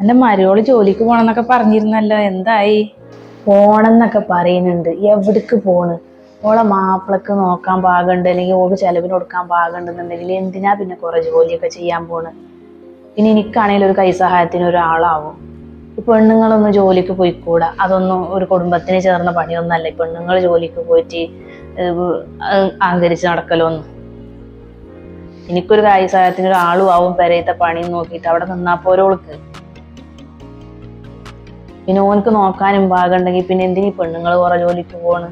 എന്റെ മരുവോൾ ജോലിക്ക് പോണെന്നൊക്കെ പറഞ്ഞിരുന്നല്ലോ എന്തായി? പോണെന്നൊക്കെ പറയുന്നുണ്ട്. എവിടേക്ക് പോണ്? ഓളെ മാപ്പിളക്ക് നോക്കാൻ പാകണ്ട് അല്ലെങ്കിൽ ഓൾക്ക് ചെലവിന് കൊടുക്കാൻ പാകണ്ടെന്നുണ്ടെങ്കിൽ എന്തിനാ പിന്നെ കുറെ ജോലിയൊക്കെ ചെയ്യാൻ പോണ്? പിന്നെ എനിക്കാണെങ്കിൽ ഒരു കൈസഹായത്തിന് ഒരാളാവും. ഈ പെണ്ണുങ്ങളൊന്നും ജോലിക്ക് പോയിക്കൂടാ. അതൊന്നും ഒരു കുടുംബത്തിന് ചേർന്ന പണിയൊന്നല്ല. ഈ പെണ്ണുങ്ങൾ ജോലിക്ക് പോയിട്ട് അഹങ്കരിച്ച് നടക്കലൊന്നും. എനിക്കൊരു കൈസഹായത്തിന് ഒരാളും ആവും പെരയത്തെ പണി നോക്കിയിട്ട് അവിടെ നിന്നാ പോരോൾക്ക് പിന്നെ ഓനക്ക് നോക്കാനും പാകമുണ്ടെങ്കിൽ പിന്നെ എന്തിനീ പെണ്ണുങ്ങൾ കുറെ ജോലിക്ക് പോണ്?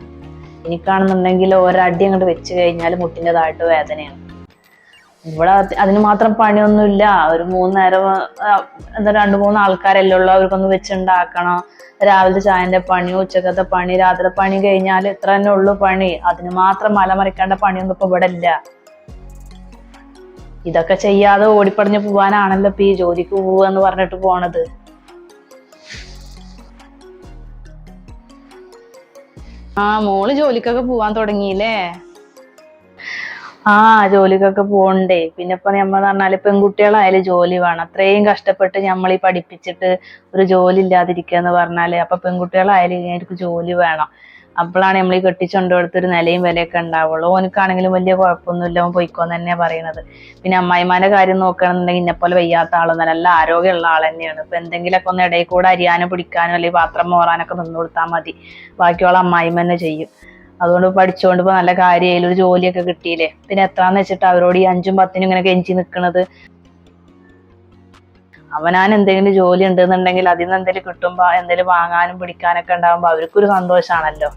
എനിക്കാണെന്നുണ്ടെങ്കിൽ ഒരടി അങ്ങോട്ട് വെച്ച് കഴിഞ്ഞാൽ മുട്ടിന്റെതായിട്ട് വേദനയാണ്. ഇവിടെ അതിന് മാത്രം പണിയൊന്നുമില്ല. ഒരു മൂന്ന് നേരം എന്താ രണ്ട് മൂന്ന് ആൾക്കാരല്ലേ ഉള്ളൂ. അവർക്കൊന്ന് വെച്ചുണ്ടാക്കണം. രാവിലത്തെ ചായന്റെ പണി ഉച്ചക്കത്തെ പണി രാത്രി പണി കഴിഞ്ഞാൽ ഇത്ര തന്നെ ഉള്ളൂ പണി. അതിന് മാത്രം മലമറിക്കേണ്ട പണിയൊന്നും ഇപ്പൊ ഇവിടെ ഇല്ല. ഇതൊക്കെ ചെയ്യാതെ ഓടിപ്പടഞ്ഞു പോവാനാണല്ലോ ഇപ്പൊ ഈ ജോലിക്ക് പോവുക എന്ന് പറഞ്ഞിട്ട് പോണത്. ആ മോൾ ജോലിക്കൊക്കെ പോവാൻ തുടങ്ങിയില്ലേ? ആ ജോലിക്കൊക്കെ പോണ്ടേ പിന്നെ ഇപ്പൊ നമ്മൾ പറഞ്ഞാൽ പെൺകുട്ടികളായാലും ജോലി വേണം. അത്രയും കഷ്ടപ്പെട്ട് നമ്മൾ ഈ പഠിപ്പിച്ചിട്ട് ഒരു ജോലി ഇല്ലാതിരിക്കുക എന്ന് പറഞ്ഞാൽ അപ്പൊ പെൺകുട്ടികളായാലും ഇങ്ങനെ ജോലി വേണം. അപ്പോഴാണ് നമ്മൾ ഈ കെട്ടിച്ചുകൊണ്ട് കൊടുത്തൊരു നിലയും വിലയൊക്കെ ഉണ്ടാവുള്ളൂ. ഓനക്കാണെങ്കിലും വലിയ കുഴപ്പമൊന്നുമില്ല അവൻ പോയിക്കോന്ന് തന്നെയാ പറയണത് പിന്നെ അമ്മായിമാരുടെ കാര്യം നോക്കുകയാണെന്നുണ്ടെങ്കിൽ ഇന്നെപ്പോലെ വയ്യാത്ത ആളൊന്നല്ല നല്ല ആരോഗ്യമുള്ള ആൾ തന്നെയാണ്. ഇപ്പൊ എന്തെങ്കിലുമൊക്കെ ഒന്ന് ഇടയിൽ കൂടെ അരിയാനോ പിടിക്കാനോ അല്ലെങ്കിൽ പാത്രം മോറാനൊക്കെ നിന്ന് കൊടുത്താൽ മതി. ബാക്കിയുള്ള അമ്മായിമ്മ തന്നെ ചെയ്യും. അതുകൊണ്ട് പഠിച്ചുകൊണ്ട് ഇപ്പൊ നല്ല കാര്യമായാലും ഒരു ജോലിയൊക്കെ കിട്ടിയില്ലേ? പിന്നെ എത്രാന്ന് വെച്ചിട്ട് അവരോട് ഈ അഞ്ചും പത്തിനും ഇങ്ങനെ കെഞ്ചി നിൽക്കുന്നത് അവനാൻ എന്തെങ്കിലും ജോലി ഉണ്ടെന്നുണ്ടെങ്കിൽ അതിൽ നിന്ന് എന്തെങ്കിലും കിട്ടുമ്പോ എന്തെങ്കിലും വാങ്ങാനും പിടിക്കാനൊക്കെ ഉണ്ടാകുമ്പോൾ അവർക്കൊരു സന്തോഷാണല്ലോ.